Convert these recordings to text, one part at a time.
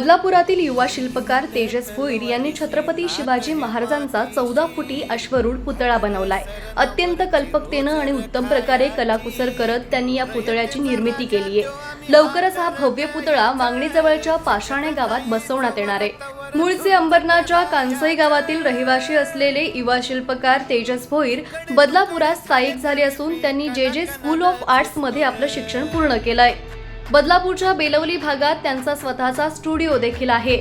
बदलापुरातील युवा शिल्पकार तेजस भोईर यांनी छत्रपती शिवाजी महाराजांचा चौदा फुटी अश्वरूढ पुतळा बनवलाय. अत्यंत कल्पकतेनं आणि उत्तम प्रकारे कलाकुसर करत त्यांनी या पुतळ्याची निर्मिती केली आहे. लवकरच हा भव्य पुतळा मांगणीजवळच्या पाषाणे गावात बसवण्यात येणार आहे. मूळचे अंबरनाथच्या कांसई गावातील रहिवाशी असलेले युवा शिल्पकार तेजस भोईर बदलापुरात स्थायिक झाले असून त्यांनी जे जे स्कूल ऑफ आर्ट्समध्ये आपलं शिक्षण पूर्ण केलं आहे बदलापूरच्या बेलवली भागात त्यांचा स्वतःचा स्टुडिओ देखील आहे.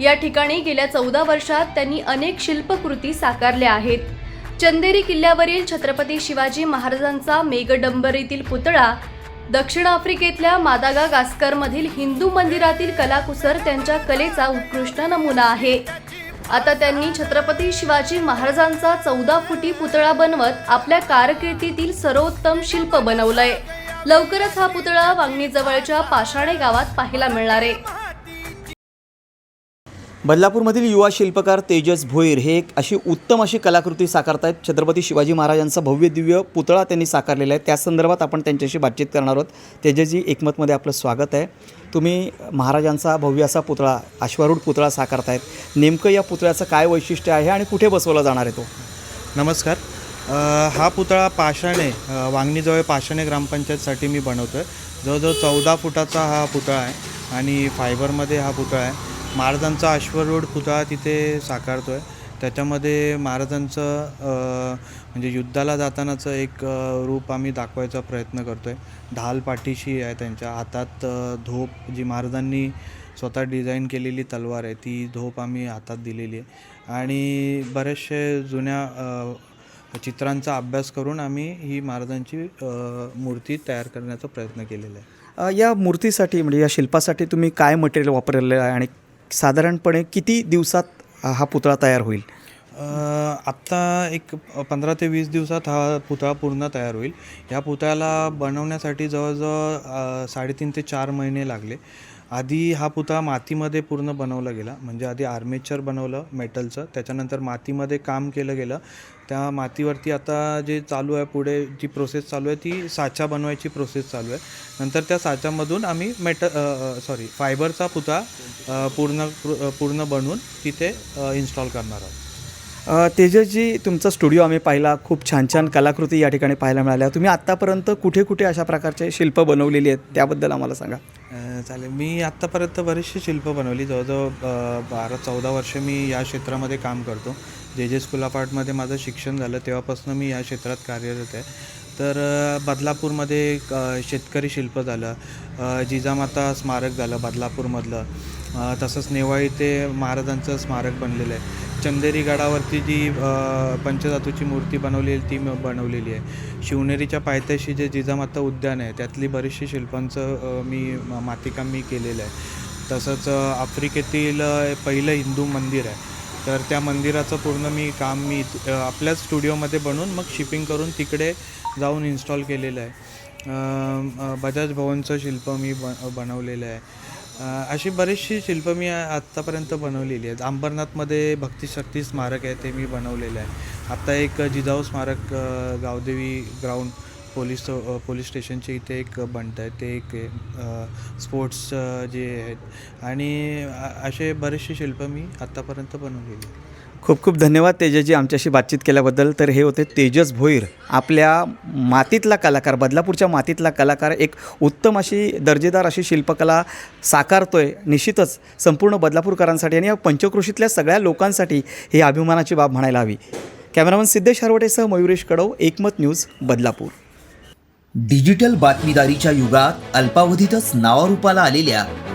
या ठिकाणी गेल्या चौदा वर्षात त्यांनी अनेक शिल्पकृती साकारल्या आहेत. चंदेरी किल्ल्यावरील छत्रपती शिवाजी महाराजांचा मेघडंबरीतील पुतळा दक्षिण आफ्रिकेतल्या मादागा गास्करमधील हिंदू मंदिरातील कलाकुसर त्यांच्या कलेचा उत्कृष्ट नमुना आहे. आता त्यांनी छत्रपती शिवाजी महाराजांचा चौदा फुटी पुतळा बनवत आपल्या कारकिर्दीतील सर्वोत्तम शिल्प बनवलंय. लवकरच हा पुतळा वांगणीजवळच्या पाषाणे गावात पाहायला मिळणार आहे. बदलापूरमधील युवा शिल्पकार तेजस भोईर हे एक अशी उत्तम अशी कलाकृती साकारतायत. छत्रपती शिवाजी महाराजांचा भव्य दिव्य पुतळा त्यांनी साकारलेला आहे. त्या संदर्भात आपण त्यांच्याशी बातचीत करणार आहोत. तेजसजी एकमतमध्ये आपलं स्वागत आहे. तुम्ही महाराजांचा भव्य असा पुतळा अश्वारूढ पुतळा साकारतायत. नेमकं या पुतळ्याचं काय वैशिष्ट्य आहे आणि कुठे बसवला जाणार आहे तो? नमस्कार. हा पुतळा पाषाणे वांगणीजवळ पाषाणे ग्रामपंचायतसाठी मी बनवतो आहे जवळजवळ चौदा फुटाचा हा पुतळा आहे आणि फायबरमध्ये हा पुतळा आहे. महाराजांचा अश्वरूढ पुतळा तिथे साकारतो आहे त्याच्यामध्ये महाराजांचं म्हणजे युद्धाला जातानाचं एक रूप आम्ही दाखवायचा प्रयत्न करतो आहे ढाल पाठीशी आहे त्यांच्या हातात धोप जी महाराजांनी स्वतः डिझाईन केलेली तलवार आहे ती धोप आम्ही हातात दिलेली आहे. आणि बरेचसे जुन्या चित्रांचा अभ्यास करून आम्ही ही महाराजांची मूर्ती तयार करण्याचा प्रयत्न केलेला आहे. या मूर्तीसाठी म्हणजे या शिल्पासाठी तुम्ही काय मटेरियल वापरलेलं आहे आणि साधारणपणे किती दिवसात हा पुतळा तयार होईल? आत्ता एक पंधरा ते वीस दिवसात हा पुतळा पूर्ण तयार होईल. या पुतळ्याला बनवण्यासाठी जवळजवळ साडेतीन ते चार महिने लागले. आधी हा पुतळा मातीमध्ये पूर्ण बनवला गेला. म्हणजे आधी आर्मेचर बनवलं मेटलचं. त्याच्यानंतर मातीमध्ये काम केलं गेलं. त्या मातीवरती आता जे चालू आहे पुढे जी प्रोसेस चालू आहे ती साचा बनवायची प्रोसेस चालू आहे. नंतर त्या साच्यामधून आम्ही मेट सॉरी फायबरचा पुतळा पूर्ण पूर्ण बनवून तिथे इन्स्टॉल करणार आहोत. तेजसजी तुमचा स्टुडिओ आम्ही पाहिला. खूप छान छान कलाकृती या ठिकाणी पाहायला मिळाल्या. तुम्ही आत्तापर्यंत कुठे कुठे अशा प्रकारचे शिल्प बनवलेली आहेत? त्याबद्दल आम्हाला सांगा. चालेल. मी आत्तापर्यंत बरीचशी शिल्प बनवली. जवळजवळ बारा चौदा वर्ष मी या क्षेत्रामध्ये काम करतो. जे जे स्कूल ऑफ आर्टमध्ये माझं शिक्षण झालं तेव्हापासून मी या क्षेत्रात कार्यरत आहे. तर बदलापूरमध्ये एक, शेतकरी शिल्प झालं. जिजामाता स्मारक झालं बदलापूरमधलं. तसंच नेवाळी ते महाराजांचं स्मारक बनलेलं आहे. चंदेरी गडावरती जी पंचधातूची मूर्ती बनवलेली ती बनवलेली आहे. शिवनेरीच्या पायथ्याशी जे जिजामाता उद्यान आहे त्यातली बरीचशी शिल्पांचं मी मातीकाम मी केलेलं आहे. तसंच आफ्रिकेतील पहिलं हिंदू मंदिर आहे. तर त्या मंदिराचं पूर्ण मी काम मी आपल्याच स्टुडिओमध्ये बनवून मग शिपिंग करून तिकडे जाऊन इन्स्टॉल केलेलं आहे. बजाज भवनचं शिल्प मी ब बनवलेलं आहे. अशी बरीचशी शिल्प मी आत्तापर्यंत बनवलेली आहेत. अंबरनाथमध्ये भक्तिशक्ती स्मारक आहे ते मी बनवलेलं आहे. आत्ता एक जिजाऊ स्मारक गावदेवी ग्राउंड पोलीस पोलीस स्टेशनचे इथे एक बनत आहे. ते एक स्पोर्ट्स जे आहेत. आणि असे बरेचसे शिल्प मी आत्तापर्यंत बनवलेली आहेत. खूप खूप धन्यवाद तेजसजी आमच्याशी बातचीत केल्याबद्दल. तर हे होते तेजस भोईर. आपल्या मातीतला कलाकार बदलापूरच्या मातीतला कलाकार एक उत्तम अशी दर्जेदार अशी शिल्पकला साकारतो आहे निश्चितच संपूर्ण बदलापूरकरांसाठी आणि या पंचकृषीतल्या सगळ्या लोकांसाठी ही अभिमानाची बाब म्हणायला हवी. कॅमेरामन सिद्धेश हरवटेसह मयुरेश कडव एकमत न्यूज बदलापूर. डिजिटल बातमीदारीच्या युगात अल्पावधीतच नावारूपाला आलेल्या